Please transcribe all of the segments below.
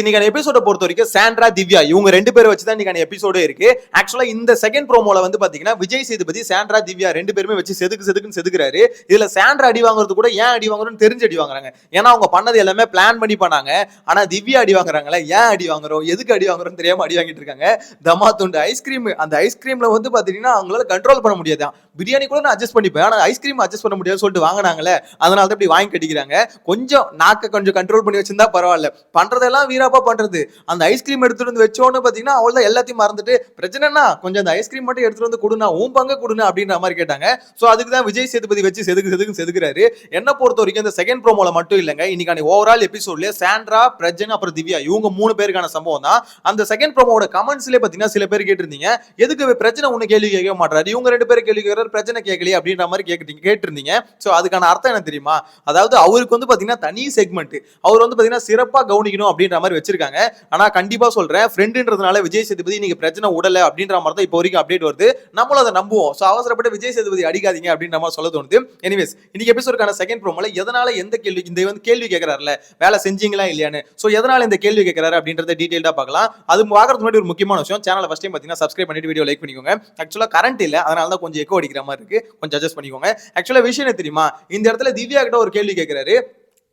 இன்னைக்கான எபிசோட பொறுத்த வரைக்கும் சாண்ட்ரா திவ்யா இவங்க ரெண்டு பேரும் வச்சு தான் இன்னைக்கான எபிசோடு இருக்கு. ஆக்சுவலா இந்த செகண்ட் ப்ரோமோல வந்து பாத்தீங்கன்னா விஜய் சேதுபதி சாண்ட்ரா திவ்யா ரெண்டு பேருமே வச்சு செதுக்கு செதுக்குன்னு செதுக்குறாரு. இதுல சாண்ட்ரா அடி வாங்குறது கூட ஏன் அடி வாங்குறோம்னு தெரிஞ்சு அடி வாங்குறாங்க. ஏன்னா அவங்க பண்ணது எல்லாமே பிளான் பண்ணி பண்ணாங்க. ஆனா திவ்யா அடி வாங்குறாங்களே? ஏன் அடி வாங்குறோம்? எதுக்கு அடி வாங்குறோம்னு தெரியாம அடி வாங்கிட்டு இருக்காங்க. தமா துண்டு ஐஸ்கிரீம் அந்த ஐஸ்கிரீம்ல வந்து பாத்தீங்கன்னா அவங்களால கண்ட்ரோல் பண்ண முடியாது. பிரியாணி கூட நான் அட்ஜஸ்ட் பண்ணிப்பேன். ஆனா ஐஸ்கிரீம் அட்ஜஸ்ட் பண்ண முடியாது சொல்லிட்டு வாங்கினாங்களே அதனால தான் இப்படி வாங்கி கட்டிக்கிறாங்க. கொஞ்சம் நாக்க கொஞ்சம் கண்ட்ரோல் பண்ணி வச்சிருந்தா பரவாயில்ல. பண்றதெல்லாம் வீராப்பா பண்றது. அந்த ஐஸ்கிரீம் எடுத்துட்டு வந்து வச்சோன்னு பாத்தீங்கன்னா அவ்வளவுதான் எல்லாத்தையும் மறந்துட்டு பிரச்சனைனா கொஞ்சம் அந்த ஐஸ்கிரீம் மட்டும் எடுத்துட்டு வந்து கொடுனா உன் பங்கு கொடுனா அப்படின்ற மாதிரி கேட்டாங்க. சோ அதுக்கு தான் விஜய் சேதுபதி வச்சு செதுக்கு செதுக்கு செதுக்குறாரு. என்ன பொறுத்த வரைக்கும் இந்த செகண்ட் ப்ரோமோல மட்டும் இல்லைங்க. இன்னைக்கான ஓவரால் எபிசோட்ல சாண்ட்ரா பிரஜன் அப்புறம் திவ்யா இவங்க மூணு பேருக்கான சம்பவம் தான். அந்த செகண்ட் ப்ரோமோட கமெண்ட்ஸ்லேயே பாத்தீங்கன்னா சில பேர் கேட்டிருந்தீங்க. எதுக்கு பிரச்சனை ஒண்ணு கேள்வி கேட்க மாட்டாரு இவங்க ரெண்டு பேரும் கேள்வி கேட்கறாரு பிரச்சனை கேட்கலையே அப்படின்ற மாதிரி கேட்டுட்டீங்க கேட்டிருந்தீங்க. சோ அதுக்கான அர்த்தம் என்ன தெரியுமா? அதாவது அவருக்கு வந்து பாத்தீங்கன்னா தனி செக்மெண்ட் அவர் வந்து பாத்தீங்கன்னா சிறப்பா கவனிக்கணும் அப்படின்ற மாதிரி வச்சிருக்காங்க. ஆனா கண்டிப்பா சொல்றேன் ஃப்ரெண்டுன்றதுனால விஜய் சேதுபதி நீங்க பிரச்சனை உடல அப்படின்ற மாதிரி தான் இப்போ வரைக்கும் அப்டேட் வருது. நம்மளும் அதை நம்புவோம். ஸோ அவசரப்பட்டு விஜய் சேதுபதி அடிக்காதீங்க அப்படின்ற மாதிரி சொல்ல தோணுது. எனிவேஸ் இன்னைக்கு எபிசோடுக்கான செகண்ட் ப்ரோமோல எதனால எந்த கேள்வி இந்த வந்து கேள்வி கேட்கறாருல வேலை செஞ்சீங்களா இல்லையான்னு. சோ எதனால இந்த கேள்வி கேட்கறாரு அப்படின்றத டீடைல்டா பார்க்கலாம். அது பார்க்கறதுக்கு முன்னாடி ஒரு முக்கியமான விஷயம் சேனலை ஃபர்ஸ்ட் டைம் பார்த்தீங்கன்னா சப்ஸ்கிரைப் பண்ணிட்டு வீடியோ லைக் பண்ணிக்கோங்க. ஆக்சுவலாக கரண்ட் இல்லை அதனால தான் கொஞ்சம் எக்கோ அடிக்கிற மாதிரி இருக்கு. கொஞ்சம் அட்ஜஸ்ட் பண்ணிக்கோங்க. ஆக்சுவலா விஷயம் என்ன தெரியுமா? இந்த இடத்துல திவ்யா கிட்ட ஒரு கேள்வி கேட்கறாரு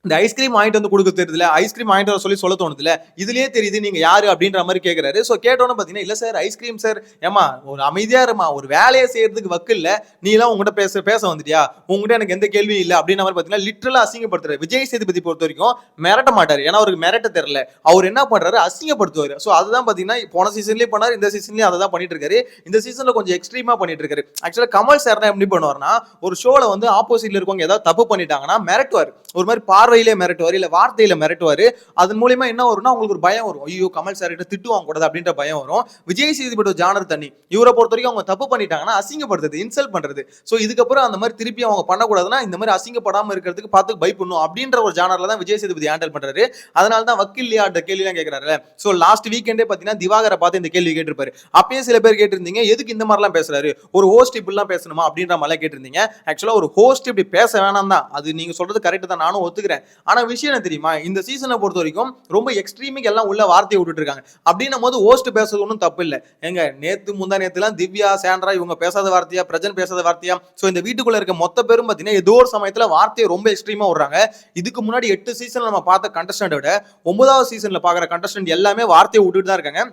இந்த ஐஸ்கிரீம் வாங்கிட்டு வந்து கொடுக்க தெரியுதுல ஐஸ்கிரீம் வாங்கிட்டு வர சொல்லி சொல்ல தோணுதுல இதுலயே தெரியுது நீங்க யாரு அப்படின்ற மாதிரி கேட்கிறாரு ஸோ கேட்டோன்னு பாத்தீங்கன்னா இல்ல சார் ஐஸ்கிரீம் சார் ஏமா ஒரு அமைதியா இருமா ஒரு வேலையை செய்யறதுக்கு வக்கு இல்ல. நீ எல்லாம் உங்ககிட்ட பேச பேச வந்துட்டியா? உங்ககிட்ட எனக்கு எந்த கேள்வியும் இல்லை. அப்படின்ற மாதிரி பாத்தீங்கன்னா லிட்டரலா அசிங்கப்படுத்துறாரு. விஜய் சேதுபதி பொறுத்த வரைக்கும் மிரட்ட மாட்டாரு. ஏன்னா அவருக்கு மிரட்ட தெரியல. அவர் என்ன பண்றாரு? அசிங்கப்படுத்துவாரு. ஸோ அதுதான் பாத்தீங்கன்னா போன சீசன்லயே பண்ணாரு இந்த சீசன்லயும் அதை தான் பண்ணிட்டு இருக்காரு. இந்த சீசன்ல கொஞ்சம் எக்ஸ்ட்ரீமா பண்ணிட்டு இருக்காரு. ஆக்சுவலா கமல் சார் எப்படி பண்ணுவார்னா ஒரு ஷோல வந்து ஆப்போசிட்ல இருக்கவங்க ஏதாவது தப்பு பண்ணிட்டாங்கன்னா மிரட்டுவார். ஒரு மாதிரி பார்வை பார்வையிலே மிரட்டுவார் இல்லை வார்த்தையில மிரட்டுவார். அதன் மூலியமா என்ன வரும்னா உங்களுக்கு ஒரு பயம் வரும். ஐயோ கமல் சார் கிட்ட திட்டு வாங்கக்கூடாது அப்படின்ற பயம் வரும். விஜய் சேதுபதி ஜானர் தண்ணி. இவரை பொறுத்த வரைக்கும் அவங்க தப்பு பண்ணிட்டாங்கன்னா அசிங்கப்படுத்துறது இன்சல்ட் பண்றது. ஸோ இதுக்கப்புறம் அந்த மாதிரி திருப்பி அவங்க பண்ணக்கூடாதுன்னா இந்த மாதிரி அசிங்கப்படாமல் இருக்கிறதுக்கு பார்த்து பயப்படணும் அப்படின்ற ஒரு ஜானர்ல தான் விஜய் சேதுபதி ஹேண்டில் பண்றாரு. அதனால தான் வக்கீல் அந்த கேள்விலாம் எல்லாம் கேட்கறாரு லாஸ்ட் வீக்கெண்டே பார்த்தீங்கன்னா திவாகரை பார்த்து இந்த கேள்வி கேட்டிருப்பாரு. அப்பயே சில பேர் கேட்டிருந்தீங்க எதுக்கு இந்த மாதிரிலாம் பேசுறாரு? ஒரு ஹோஸ்ட் இப்படிலாம் பேசணுமா அப்படின்ற மாதிரிலாம் கேட்டிருந்தீங்க. ஆக்சுவலாக ஒரு ஹோஸ்ட் இப்படி பேச வேணாம் தான். அது நீங்க சொல்றது கரெக்ட் தான். நானும் ஒத்துக்கிறேன். ஆனா விஷயம் என்ன தெரியுமா? இந்த சீசனை பொறுத்த வரைக்கும் ரொம்ப எக்ஸ்ட்ரீமுக்கு எல்லாம் உள்ள வார்த்தையை விட்டுட்டு இருக்காங்க. அப்படின்னும் போது ஓஸ்ட் பேசுறது ஒன்றும் தப்பு இல்லை. எங்க நேத்து முந்தா நேத்துலாம் திவ்யா சேண்ட்ரா இவங்க பேசாத வார்த்தையா பிரஜன் பேசாத வார்த்தையா? சோ இந்த வீட்டுக்குள்ள இருக்க மொத்த பேரும் பாத்தீங்கன்னா ஏதோ ஒரு சமயத்துல வார்த்தையை ரொம்ப எக்ஸ்ட்ரீமா விடுறாங்க. இதுக்கு முன்னாடி எட்டு சீசன்ல நம்ம பார்த்த கண்டஸ்டன்ட் விட ஒன்பதாவது சீசன்ல பாக்குற கண்டஸ்டன்ட் எல்லாமே வார்த்தையை விட்டுட்டு தான் இருக்காங்க.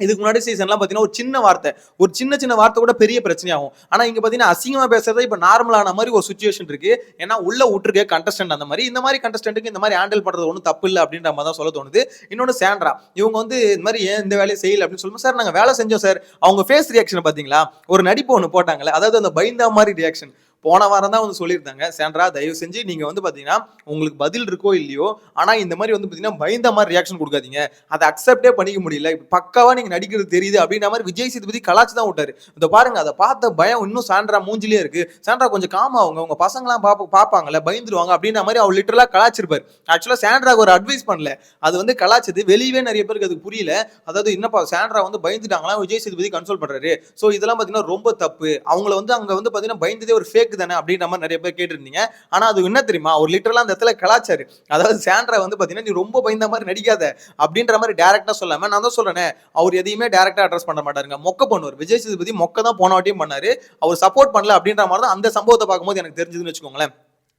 இதுக்கு முன்னாடி சீசன்லாம் பார்த்தீங்கன்னா ஒரு சின்ன வார்த்தை. ஒரு சின்ன சின்ன வார்த்தை கூட பெரிய பிரச்சனையாகும். ஆனால் இங்கே பார்த்தீங்கன்னா அசிங்கமாக பேசுறது இப்போ நார்மலான மாதிரி ஒரு சுச்சுவேஷன் இருக்கு. ஏன்னா உள்ள விட்டுருக்க கண்டஸ்டன்ட் அந்த மாதிரி. இந்த மாதிரி கண்டஸ்டன்ட்டுக்கு இந்த மாதிரி ஹேண்டில் பண்ணுறது ஒன்றும் தப்பு இல்லை அப்படின்ற மாதிரி தான் சொல்ல தோணுது. இன்னொன்று சேண்ட்ரா இவங்க வந்து இந்த மாதிரி ஏன் இந்த வேலையை செய்யல அப்படின்னு சொல்லும்போது சார் நாங்கள் வேலை செஞ்சோம் சார். அவங்க ஃபேஸ் ரியாக்ஷன் பார்த்தீங்களா ஒரு நடிப்பு ஒன்று போட்டாங்களே அதாவது அந்த பயந்தா மாதிரி ரியாக்ஷன் போன வாரம் தான் வந்து சொல்லியிருந்தாங்க. சாண்ட்ரா தயவு செஞ்சு நீங்கள் வந்து பார்த்தீங்கன்னா உங்களுக்கு பதில் இருக்கோ இல்லையோ ஆனால் இந்த மாதிரி வந்து பார்த்தீங்கன்னா பயந்த மாதிரி ரியாக்ஷன் கொடுக்காதீங்க. அதை அக்செப்டே பண்ணிக்க முடியல. பக்காவாக நீங்கள் நடிக்கிறது தெரியுது அப்படின்ற மாதிரி விஜய் சேதுபதி கலாச்சு தான் விட்டார். இந்த பாருங்க அதை பார்த்த பயம் இன்னும் சாண்ட்ரா மூஞ்சிலே இருக்கு. சாண்ட்ரா கொஞ்சம் காமா அவங்க உங்க பசங்களாம் பாப்ப பார்ப்பாங்கல்ல பயந்துருவாங்க அப்படின்ற மாதிரி அவர் லிட்டரலாக கலாச்சிருப்பார் ஆக்சுவலாக சாண்ட்ராக்கு ஒரு அட்வைஸ் பண்ணல. அது வந்து கலாச்சது வெளியவே நிறைய பேருக்கு அது புரியல. அதாவது என்னப்பா சாண்ட்ரா வந்து பயந்துட்டாங்களா விஜய் சேதுபதி கன்சோல் பண்ணுறாரு ஸோ இதெல்லாம் பார்த்தீங்கன்னா ரொம்ப தப்பு. அவங்கள வந்து அங்கே வந்து பார்த்தீங்கன்னா பயந்ததே ஒரு ஃபேக் தானே அப்படின்ற மாதிரி நிறைய பேர் கேட்டிருந்தீங்க. ஆனா அது என்ன தெரியுமா? ஒரு லிட்டரலா அந்த இடத்துல கலாச்சாரு அதாவது சாண்ட்ரா வந்து பாத்தீங்கன்னா நீ ரொம்ப பயந்த மாதிரி நடிக்காத அப்படின்ற மாதிரி டேரக்டா சொல்லாம நான் தான் சொல்றேன் அவர் எதையுமே டேரக்டா அட்ரஸ் பண்ண மாட்டாருங்க. மொக்க பண்ணுவார். விஜய் சேதுபதி மொக்க தான் போன வாட்டியும் பண்ணாரு. அவர் சப்போர்ட் பண்ணல அப்படின்ற மாதிரி தான் அந்த சம்பவத்தை பார்க்கும்போது எனக்கு தெரிஞ்சதுன்னு வச்சுக்கோங்களேன்.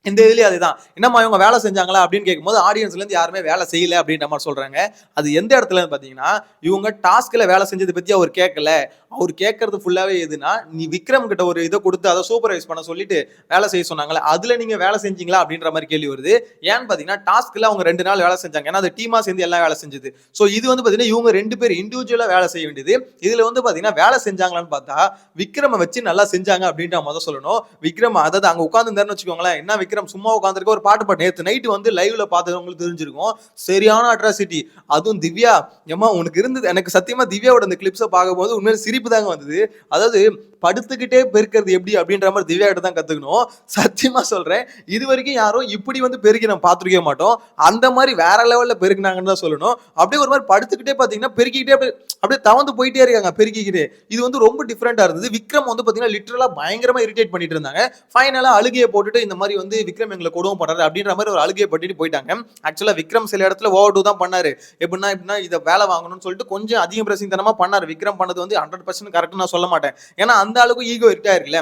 இந்த இதுலேயே அதுதான். என்னம்மா இவங்க வேலை செஞ்சாங்களா அப்படின்னு கேட்கும்போது ஆடியன்ஸ்லேருந்து யாருமே வேலை செய்யல அப்படின்ற மாதிரி சொல்கிறாங்க அது எந்த இடத்துல பார்த்தீங்கன்னா இவங்க டாஸ்கில் வேலை செஞ்சதை பற்றி அவர் கேட்கல. அவர் கேட்கறது ஃபுல்லாகவே எதுனா நீ விக்ரம் கிட்ட ஒரு இதை கொடுத்து அதை சூப்பர்வைஸ் பண்ண சொல்லிட்டு வேலை செய்ய சொன்னாங்களே அதில் நீங்கள் வேலை செஞ்சீங்களா அப்படின்ற மாதிரி கேள்வி வருது. ஏன்னு பார்த்தீங்கன்னா டாஸ்கில் அவங்க ரெண்டு நாள் வேலை செஞ்சாங்க. ஏன்னா அது டீமாக சேர்ந்து எல்லாம் வேலை செஞ்சது. ஸோ இது வந்து பார்த்தீங்கன்னா இவங்க ரெண்டு பேர் இண்டிவிஜுவலாக வேலை செய்ய வேண்டியது. இதில் வந்து பார்த்தீங்கன்னா வேலை செஞ்சாங்களான்னு பார்த்தா விக்ரமை வச்சு நல்லா செஞ்சாங்க அப்படின்ற முதல் சொல்லணும். விக்ரம் அதாவது அங்கே உட்காந்துருந்தாருன்னு வச்சுக்கோங்களேன் என்ன விக்ரம் சும்மா உட்காந்துருக்க ஒரு பாட்டு பாட்டு நேற்று நைட்டு வந்து லைவ்ல பார்த்தவங்களுக்கு தெரிஞ்சிருக்கும். சரியான அட்ராசிட்டி அதுவும் திவ்யா. ஏமா உனக்கு இருந்தது எனக்கு சத்தியமா திவ்யாவோட அந்த கிளிப்ஸை பார்க்கும்போது உண்மையில சிரிப்பு தாங்க வந்தது. அதாவது படுத்துக்கிட்டே பெருக்கிறது எப்படி அப்படின்ற மாதிரி திவ்யா கிட்ட தான் கத்துக்கணும். சத்தியமா சொல்றேன் இது வரைக்கும் யாரும் இப்படி வந்து பெருக்கி நம்ம பார்த்துருக்கவே மாட்டோம். அந்த மாதிரி வேற லெவல்ல பெருக்கினாங்கன்னு தான் சொல்லணும். அப்படியே ஒரு மாதிரி படுத்துக்கிட்டே பாத்தீங்கன்னா பெருக்கிக்கிட்டே அப்படியே அப்படியே தவந்து போயிட்டே இருக்காங்க பெருக்கிக்கிட்டே. இது வந்து ரொம்ப டிஃப்ரெண்டா இருந்தது. விக்ரம் வந்து பாத்தீங்கன்னா லிட்டரலா பயங்கரமா இரிட்டேட் பண்ணிட்டு இருந்தாங்க. ஃபைனலா அழுகையை போட்டுட்டு இந்த மாதிரி வந்து வந்து விக்ரம் எங்களை கொடுமை பண்றாரு அப்படின்ற மாதிரி ஒரு அழுகையை பட்டுட்டு போயிட்டாங்க. ஆக்சுவலா விக்ரம் சில இடத்துல ஓவர் டூ தான் பண்ணாரு. எப்படின்னா எப்படின்னா இதை வேலை வாங்கணும்னு சொல்லிட்டு கொஞ்சம் அதிக பிரசித்தனமா பண்ணாரு. விக்ரம் பண்ணது வந்து ஹண்ட்ரட் பர்சன்ட் கரெக்ட் நான் சொல்ல மாட்டேன். ஏன்னா அந்த அளவுக்கு ஈகோ இருக்கா இருக்குல்ல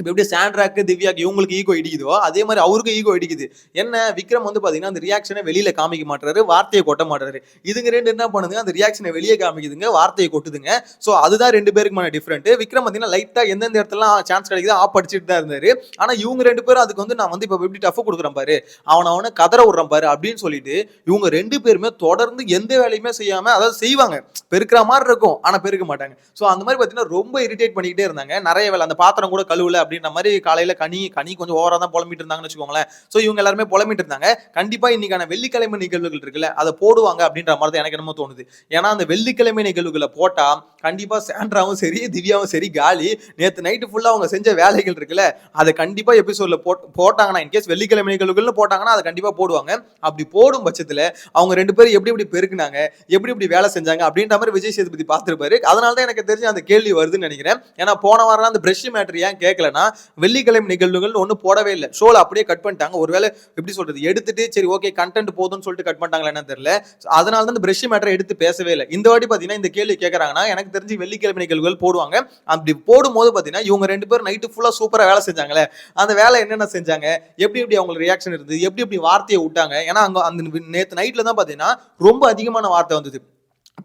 இப்போ எப்படி சாண்ட்ராக்கு திவ்யாக்கு இவங்களுக்கு ஈகோ இடிக்குதோ அதே மாதிரி அவருக்கு ஈகோ இடிக்குது. என்ன? விக்ரம் வந்து பார்த்தீங்கன்னா அந்த ரியாக்ஷனை வெளியில் காமிக்க மாட்டாரு வார்த்தையை கொட்ட மாட்டாரு இதுங்க ரெண்டு என்ன பண்ணுதுங்க? அந்த ரியாக்ஷனை வெளியே காமிக்குதுங்க வார்த்தையை கொட்டுதுங்க. ஸோ அதுதான் ரெண்டு பேருக்குமான டிஃப்ரெண்ட் விக்ரம் பார்த்தீங்கன்னா லைட்டாக எந்தெந்த இடத்துலாம் சான்ஸ் கிடைக்குதோ ஆப் அடிச்சுட்டு தான் இருந்தார். ஆனால் இவங்க ரெண்டு பேரும் அதுக்கு வந்து நான் வந்து இப்போ எப்படி டஃப் கொடுக்குறேன் பாரு அவனை அவனை கதற விடுறேன் பாரு அப்படின்னு சொல்லிட்டு இவங்க ரெண்டு பேருமே தொடர்ந்து எந்த வேலையுமே செய்யாமல் அதாவது செய்வாங்க. பெருக்கிற மாதிரி இருக்கும் ஆனால் பெருக்க மாட்டாங்க. ஸோ அந்த மாதிரி பார்த்தீங்கன்னா ரொம்ப இரிட்டேட் பண்ணிக்கிட்டே இருந்தாங்க. நிறைய வேலை அந்த பாத்திரம் கூட கழுவல அப்படின்ற மாதிரி காலையில கனி கனி கொஞ்சம் ஓவரா தான் புலம்பிட்டு இருந்தாங்கன்னு வச்சுக்கோங்களேன். ஸோ இவங்க எல்லாருமே புலம்பிட்டு இருந்தாங்க. கண்டிப்பா இன்னைக்கான வெள்ளிக்கிழமை நிகழ்வுகள் இருக்குல்ல அதை போடுவாங்க அப்படின்ற மாதிரி தான் எனக்கு என்னமோ தோணுது. ஏன்னா அந்த வெள்ளிக்கிழமை நிகழ்வுகளை போட்டா கண்டிப்பா சாண்ட்ராவும் சரி திவ்யாவும் சரி காலி. நேற்று நைட்டு ஃபுல்லா அவங்க செஞ்ச வேலைகள் இருக்குல்ல அதை கண்டிப்பா எபிசோட்ல போட் போட்டாங்கன்னா இன்கேஸ் வெள்ளிக்கிழமை நிகழ்வுகள்னு போட்டாங்கன்னா அதை கண்டிப்பா போடுவாங்க. அப்படி போடும் பட்சத்துல அவங்க ரெண்டு பேரும் எப்படி எப்படி பெருக்குனாங்க எப்படி எப்படி வேலை செஞ்சாங்க அப்படின்ற மாதிரி விஜய் சேதுபதி பார்த்துருப்பாரு. அதனால தான் எனக்கு தெரிஞ்சு அந்த கேள்வி வருதுன்னு நினைக்கிறேன். ஏன்னா போன வாரம் அந்த பிரஷ் மேட்டர் ஏன் கேட்கல இல்லைன்னா வெள்ளிக்கிழமை நிகழ்வுகள் ஒன்றும் போடவே இல்லை. ஷோல அப்படியே கட் பண்ணிட்டாங்க. ஒருவேளை எப்படி சொல்றது? எடுத்துட்டு சரி ஓகே கண்டென்ட் போதும்னு சொல்லிட்டு கட் பண்ணிட்டாங்களா என்னன்னு தெரியல. அதனால தான் இந்த பிரஷ் மேட்டரை எடுத்து பேசவே இல்லை. இந்த வாட்டி பார்த்தீங்கன்னா இந்த கேள்வி கேட்கறாங்கன்னா எனக்கு தெரிஞ்சு வெள்ளிக்கிழமை நிகழ்வுகள் போடுவாங்க. அப்படி போடும்போது பார்த்தீங்கன்னா இவங்க ரெண்டு பேரும் நைட்டு ஃபுல்லாக சூப்பராக வேலை செஞ்சாங்களே அந்த வேலை என்னென்ன செஞ்சாங்க? எப்படி எப்படி அவங்களுக்கு ரியாக்ஷன் இருந்தது? எப்படி எப்படி வார்த்தையை விட்டாங்க? ஏன்னா அங்கே அந்த நேற்று நைட்டில் தான் பார்த்தீங்கன்னா ரொம்ப அதிகமான வார்த்தை வந்தது.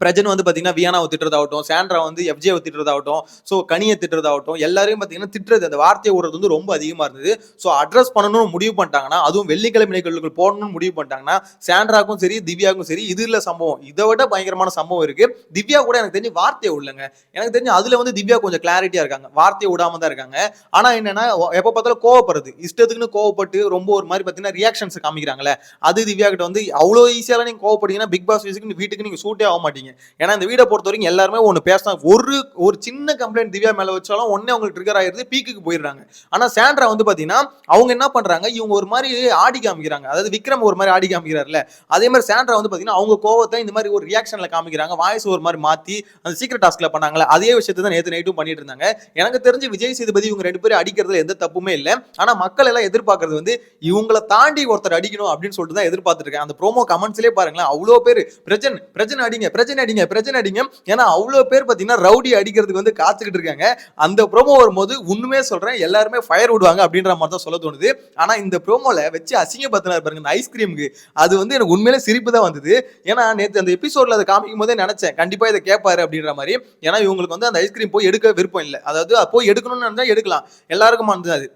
பிரஜன் வந்து பாத்தீங்கன்னா வியானாவை திட்டுறதாகட்டும் சாண்ட்ரா வந்து எஃப்ஜேவை திட்டுறதாகட்டும் ஸோ கனியை திட்டுறதாகட்டும் எல்லாரையும் பாத்தீங்கன்னா திட்டுறது அந்த வார்த்தையை விடுறது வந்து ரொம்ப அதிகமா இருந்தது. ஸோ அட்ரஸ் பண்ணணும்னு முடிவு பண்ணிட்டாங்கன்னா அதுவும் வெள்ளிக்கிழமை நிகழ்வுகள் போடணும்னு முடிவு பண்ணிட்டாங்கன்னா சாண்ட்ராக்கும் சரி திவ்யாவுக்கும் சரி இது இல்லை சம்பவம். இதை விட பயங்கரமான சம்பவம் இருக்கு. திவ்யா கூட எனக்கு தெரிஞ்சு வார்த்தையை விடலங்க. எனக்கு தெரிஞ்சு அதுல வந்து திவ்யா கொஞ்சம் கிளாரிட்டியா இருக்காங்க. வார்த்தையை விடாம தான் இருக்காங்க. ஆனா என்னன்னா எப்போ பார்த்தாலும் கோவப்படுறது. இஷ்டத்துக்குன்னு கோவப்பட்டு ரொம்ப ஒரு மாதிரி பார்த்தீங்கன்னா ரியாக்ஷன்ஸ் காமிக்கிறாங்களே. அது திவ்யா கிட்ட வந்து அவ்வளோ ஈஸியாக நீங்க கோவப்படுறீங்கன்னா பிக் பாஸ் வீஸுக்கு வீட்டுக்கு நீங்க சூட்டே ஆக மாட்டீங்க. ஏன்னா இந்த வீடை பொறுத்த வரைக்கும் எல்லாருமே ஒன்று பேசினா ஒரு ஒரு சின்ன கம்ப்ளைண்ட் திவ்யா மேல வச்சாலும் ஒன்னே அவங்களுக்கு ட்ரிகர் ஆயிருது பீக்குக்கு போயிடுறாங்க. ஆனா சாண்ட்ரா வந்து பாத்தீங்கன்னா அவங்க என்ன பண்றாங்க இவங்க ஒரு மாதிரி ஆடி காமிக்கிறாங்க. அதாவது விக்ரம் ஒரு மாதிரி ஆடி காமிக்கிறாருல அதே மாதிரி சாண்ட்ரா வந்து பாத்தீங்கன்னா அவங்க கோவத்தை இந்த மாதிரி ஒரு ரியாக்ஷன்ல காமிக்கிறாங்க. வாய்ஸ் ஒரு மாதிரி மாத்தி அந்த சீக்கிரம் டாஸ்க்ல பண்ணாங்களே அதே விஷயத்தை தான் நேற்று நைட்டும் பண்ணிட்டு இருந்தாங்க. எனக்கு தெரிஞ்சு விஜய் சேதுபதி இவங்க ரெண்டு பேரும் அடிக்கிறதுல எந்த தப்புமே இல்லை. ஆனா மக்கள் எல்லாம் எதிர்பார்க்கறது வந்து இவங்களை தாண்டி ஒருத்தர் அடிக்கணும் அப்படின்னு சொல்லிட்டு தான் எதிர்பார்த்துட்டு இருக்கேன் அந்த ப்ரோமோ கமெண்ட்ஸ்லேயே பாருங்களேன் அவ்வளோ பேர் பிரஜன் பிரஜன் அடிங்க பிரஜன் அடிங்க பிரச்சனை அடிங்க. ஏன்னா அவ்வளோ பேர் பார்த்தீங்கன்னா ரவுடி அடிக்கிறதுக்கு வந்து காத்துக்கிட்டு இருக்காங்க. அந்த ப்ரோமோ வரும்போது உண்மையே சொல்கிறேன் எல்லாருமே ஃபயர் விடுவாங்க அப்படின்ற மாதிரி தான் சொல்ல தோணுது. ஆனால் இந்த ப்ரோமோவில் வச்சு அசிங்கப்படுத்தினார் பாருங்க இந்த ஐஸ்கிரீமுக்கு அது வந்து எனக்கு உண்மையிலே சிரிப்பு தான் வந்தது. ஏன்னா நேற்று அந்த எபிசோட்ல அதை காமிக்கும் போதே நினச்சேன் கண்டிப்பாக இதை கேட்பாரு அப்படின்ற மாதிரி. ஏன்னா இவங்களுக்கு வந்து அந்த ஐஸ்கிரீம் போய் எடுக்க விருப்பம் இல்லை. அதாவது போய் எடுக்கணும்னு நினச்சா எடுக்கலாம். எல்லாருக்கும் அது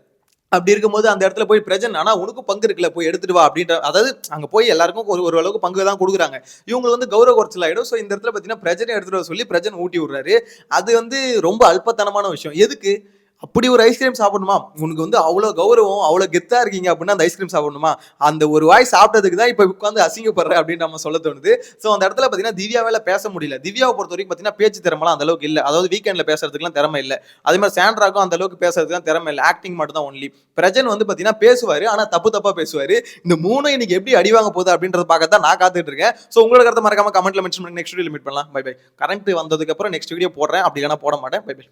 அப்படி இருக்கும்போது அந்த இடத்துல போய் பிரஜன் ஆனா உனக்கும் பங்கு இருக்குல்ல போய் எடுத்துட்டு வா அப்படின்ற அதாவது அங்க போய் எல்லாருக்கும் ஒரு ஒரு அளவுக்கு பங்கு தான் கொடுக்குறாங்க. இவங்களுக்கு வந்து கௌரவ குறைச்சல் ஆயிடும். ஸோ இந்த இடத்துல பார்த்தீங்கன்னா பிரஜனை எடுத்துட்டு வர சொல்லி பிரஜன் ஊட்டி விடுறாரு. அது வந்து ரொம்ப அல்பத்தனமான விஷயம். எதுக்கு? அப்படி ஒரு ஐஸ்கிரீம் சாப்பிடணுமா? உனக்கு வந்து அவ்வளோ கௌரவம் அவ்வளோ கெத்தாக இருக்கீங்க அப்படின்னா அந்த ஐஸ்கிரீம் சாப்பிடணுமா? அந்த ஒரு வாய் சாப்பிட்டதுக்கு தான் இப்போ உட்காந்து அசிங்கப்படுற அப்படின்னு நம்ம சொல்ல தோணுது. ஸோ அந்த இடத்துல பார்த்தீங்கன்னா திவ்யாவால் பேச முடியல. திவ்யாவை பொறுத்த வரைக்கும் பார்த்தீங்கன்னா பேச்சு திறமெல்லாம் அந்த அளவுக்கு இல்லை. அதாவது வீக்கெண்டில் பேசுறதுக்குலாம் திறமை இல்லை. அதே மாதிரி சாண்ட்ராக்கும் அந்த அளவுக்கு பேசுறதுக்குலாம் திறமை இல்லை. ஆக்டிங் மட்டும் தான் ஒன்லி பிரஜன் வந்து பார்த்தீங்கன்னா பேசுவார் ஆனால் தப்பு தப்பாக பேசுவார். இந்த மூணு இன்னைக்கு எப்படி அடி வாங்க போகுது அப்படின்றத பார்க்க தான் நான் காத்துட்டு இருக்கேன். ஸோ உங்களோட கருத்தை மறக்காம கமெண்ட்ல மென்ஷன் பண்ணி நெக்ஸ்ட் வீடியோ மீட் பண்ணலாம். பை பை கரண்ட் வந்ததுக்கப்புறம் நெக்ஸ்ட் வீடியோ போடுறேன். அப்படி இல்லைனா போட மாட்டேன். By by